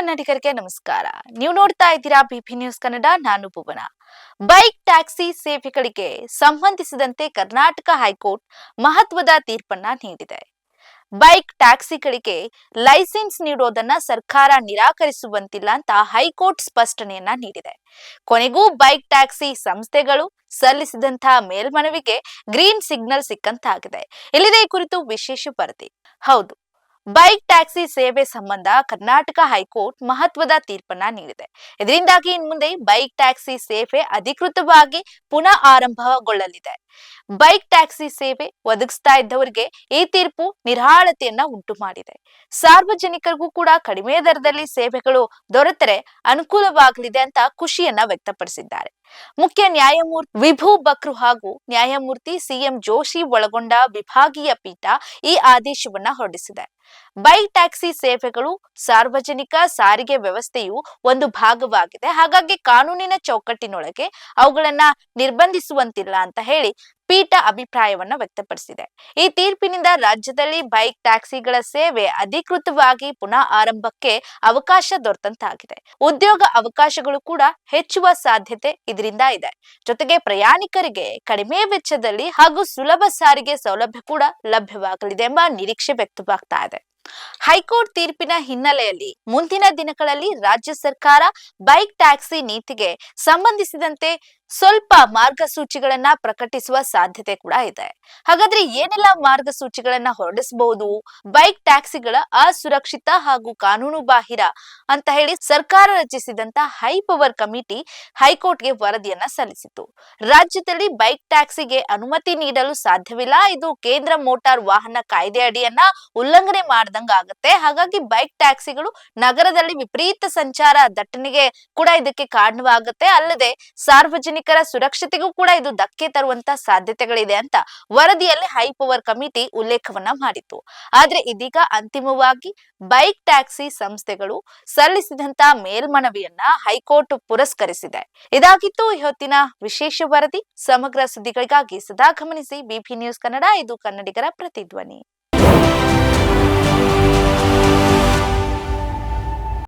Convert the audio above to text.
ಕನ್ನಡಿಗರಿಗೆ ನಮಸ್ಕಾರ. ನೀವು ನೋಡ್ತಾ ಇದ್ದೀರಾ ಬಿಪಿ ನ್ಯೂಸ್ ಕನ್ನಡ ನಾನು ಭುವನ. ಬೈಕ್, ಟ್ಯಾಕ್ಸಿ ಸೇವೆಗಳಿಗೆ ಸಂಬಂಧಿಸಿದಂತೆ ಕರ್ನಾಟಕ ಹೈಕೋರ್ಟ್ ಮಹತ್ವದ ತೀರ್ಪನ್ನ ನೀಡಿದೆ. ಬೈಕ್, ಟ್ಯಾಕ್ಸಿಗಳಿಗೆ ಲೈಸೆನ್ಸ್ ನೀಡೋದನ್ನ ಸರ್ಕಾರ ನಿರಾಕರಿಸುವಂತಿಲ್ಲ ಅಂತ ಹೈಕೋರ್ಟ್ ಸ್ಪಷ್ಟನೆಯನ್ನ ನೀಡಿದೆ. ಕೊನೆಗೂ ಬೈಕ್, ಟ್ಯಾಕ್ಸಿ ಸಂಸ್ಥೆಗಳು ಸಲ್ಲಿಸಿದಂತಹ ಮೇಲ್ಮನವಿಗೆ ಗ್ರೀನ್ ಸಿಗ್ನಲ್ ಸಿಕ್ಕಂತಾಗಿದೆ. ಇಲ್ಲಿದೆ ಈ ಕುರಿತು ವಿಶೇಷ ವರದಿ. ಹೌದು. ಬೈಕ್ ಟ್ಯಾಕ್ಸಿ ಸೇವೆ ಸಂಬಂಧ ಕರ್ನಾಟಕ ಹೈಕೋರ್ಟ್ ಮಹತ್ವದ ತೀರ್ಪನ್ನ ನೀಡಿದೆ. ಇದರಿಂದಾಗಿ ಇನ್ಮುಂದೆ ಬೈಕ್ ಟ್ಯಾಕ್ಸಿ ಸೇವೆ ಅಧಿಕೃತವಾಗಿ ಪುನಃ ಆರಂಭಗೊಳ್ಳಲಿದೆ. ಬೈಕ್ ಟ್ಯಾಕ್ಸಿ ಸೇವೆ ಒದಗಿಸ್ತಾ ಇದ್ದವರಿಗೆ ಈ ತೀರ್ಪು ನಿರಾಳತೆಯನ್ನ ಉಂಟು ಮಾಡಿದೆ ಸಾರ್ವಜನಿಕರಿಗೂ ಕೂಡ ಕಡಿಮೆ ದರದಲ್ಲಿ ಸೇವೆಗಳು ದೊರೆತರೆ ಅನುಕೂಲವಾಗಲಿದೆ ಅಂತ ಖುಷಿಯನ್ನ ವ್ಯಕ್ತಪಡಿಸಿದ್ದಾರೆ. ಮುಖ್ಯ ನ್ಯಾಯಮೂರ್ತಿ ವಿಭು ಬಕ್ರು ಹಾಗೂ ನ್ಯಾಯಮೂರ್ತಿ ಸಿಎಂ ಜೋಶಿ ಒಳಗೊಂಡ ವಿಭಾಗೀಯ ಪೀಠ ಈ ಆದೇಶವನ್ನ ಹೊರಡಿಸಿದೆ. ಬೈಕ್ ಟ್ಯಾಕ್ಸಿ ಸೇವೆಗಳು ಸಾರ್ವಜನಿಕ ಸಾರಿಗೆ ವ್ಯವಸ್ಥೆಯು ಒಂದು ಭಾಗವಾಗಿದೆ. ಹಾಗಾಗಿ ಕಾನೂನಿನ ಚೌಕಟ್ಟಿನೊಳಗೆ ಅವುಗಳನ್ನ ನಿರ್ಬಂಧಿಸುವಂತಿಲ್ಲ ಅಂತ ಹೇಳಿ ಪೀಠ ಅಭಿಪ್ರಾಯವನ್ನ ವ್ಯಕ್ತಪಡಿಸಿದೆ. ಈ ತೀರ್ಪಿನಿಂದ ರಾಜ್ಯದಲ್ಲಿ ಬೈಕ್ ಟ್ಯಾಕ್ಸಿಗಳ ಸೇವೆ ಅಧಿಕೃತವಾಗಿ ಪುನಃ ಆರಂಭಕ್ಕೆ ಅವಕಾಶ ದೊರೆತಂತಾಗಿದೆ. ಉದ್ಯೋಗ ಅವಕಾಶಗಳು ಕೂಡ ಹೆಚ್ಚುವ ಸಾಧ್ಯತೆ ಇದರಿಂದ ಇದೆ. ಜೊತೆಗೆ ಪ್ರಯಾಣಿಕರಿಗೆ ಕಡಿಮೆ ವೆಚ್ಚದಲ್ಲಿ ಹಾಗೂ ಸುಲಭ ಸಾರಿಗೆ ಸೌಲಭ್ಯ ಕೂಡ ಲಭ್ಯವಾಗಲಿದೆ ಎಂಬ ನಿರೀಕ್ಷೆ ವ್ಯಕ್ತವಾಗ್ತಾ ಇದೆ. ಹೈಕೋರ್ಟ್ ತೀರ್ಪಿನ ಹಿನ್ನೆಲೆಯಲ್ಲಿ ಮುಂದಿನ ದಿನಗಳಲ್ಲಿ ರಾಜ್ಯ ಸರ್ಕಾರ ಬೈಕ್ ಟ್ಯಾಕ್ಸಿ ನೀತಿಗೆ ಸಂಬಂಧಿಸಿದಂತೆ ಸ್ವಲ್ಪ ಮಾರ್ಗಸೂಚಿಗಳನ್ನ ಪ್ರಕಟಿಸುವ ಸಾಧ್ಯತೆ ಕೂಡ ಇದೆ. ಹಾಗಾದ್ರೆ ಏನೆಲ್ಲ ಮಾರ್ಗಸೂಚಿಗಳನ್ನ ಹೊರಡಿಸಬಹುದು? ಬೈಕ್ ಟ್ಯಾಕ್ಸಿಗಳ ಅಸುರಕ್ಷಿತ ಹಾಗೂ ಕಾನೂನು ಬಾಹಿರ ಅಂತ ಹೇಳಿ ಸರ್ಕಾರ ರಚಿಸಿದಂತ ಹೈ ಪವರ್ ಕಮಿಟಿ ಹೈಕೋರ್ಟ್ಗೆ ವರದಿಯನ್ನ ಸಲ್ಲಿಸಿತು ರಾಜ್ಯದಲ್ಲಿ ಬೈಕ್ ಟ್ಯಾಕ್ಸಿಗೆ ಅನುಮತಿ ನೀಡಲು ಸಾಧ್ಯವಿಲ್ಲ. ಇದು ಕೇಂದ್ರ ಮೋಟಾರ್ ವಾಹನ ಕಾಯ್ದೆ ಅಡಿಯನ್ನ ಉಲ್ಲಂಘನೆ ಮಾಡ್ದಂಗ ಆಗುತ್ತೆ. ಹಾಗಾಗಿ ಬೈಕ್ ಟ್ಯಾಕ್ಸಿಗಳು ನಗರದಲ್ಲಿ ವಿಪರೀತ ಸಂಚಾರ ದಟ್ಟಣೆಗೆ ಕೂಡ ಇದಕ್ಕೆ ಕಾರಣವಾಗುತ್ತೆ. ಅಲ್ಲದೆ ಸಾರ್ವಜನಿಕರ ಸುರಕ್ಷತೆಗೂ ಕೂಡ ಇದು ಧಕ್ಕೆ ತರುವಂತ ಸಾಧ್ಯತೆಗಳಿದೆ ಅಂತ ವರದಿಯಲ್ಲಿ ಹೈ ಪವರ್ ಕಮಿಟಿ ಉಲ್ಲೇಖವನ್ನ ಮಾಡಿತ್ತು. ಆದ್ರೆ ಇದೀಗ ಅಂತಿಮವಾಗಿ ಬೈಕ್ ಟ್ಯಾಕ್ಸಿ ಸಂಸ್ಥೆಗಳು ಸಲ್ಲಿಸಿದಂತ ಮೇಲ್ಮನವಿಯನ್ನ ಹೈಕೋರ್ಟ್ ಪುರಸ್ಕರಿಸಿದೆ. ಇದಾಗಿತ್ತು ಇವತ್ತಿನ ವಿಶೇಷ ವರದಿ. ಸಮಗ್ರ ಸುದ್ದಿಗಳಿಗಾಗಿ ಸದಾ ಗಮನಿಸಿ ಬಿಪಿ ನ್ಯೂಸ್ ಕನ್ನಡ ಇದು ಕನ್ನಡಿಗರ ಪ್ರತಿಧ್ವನಿ.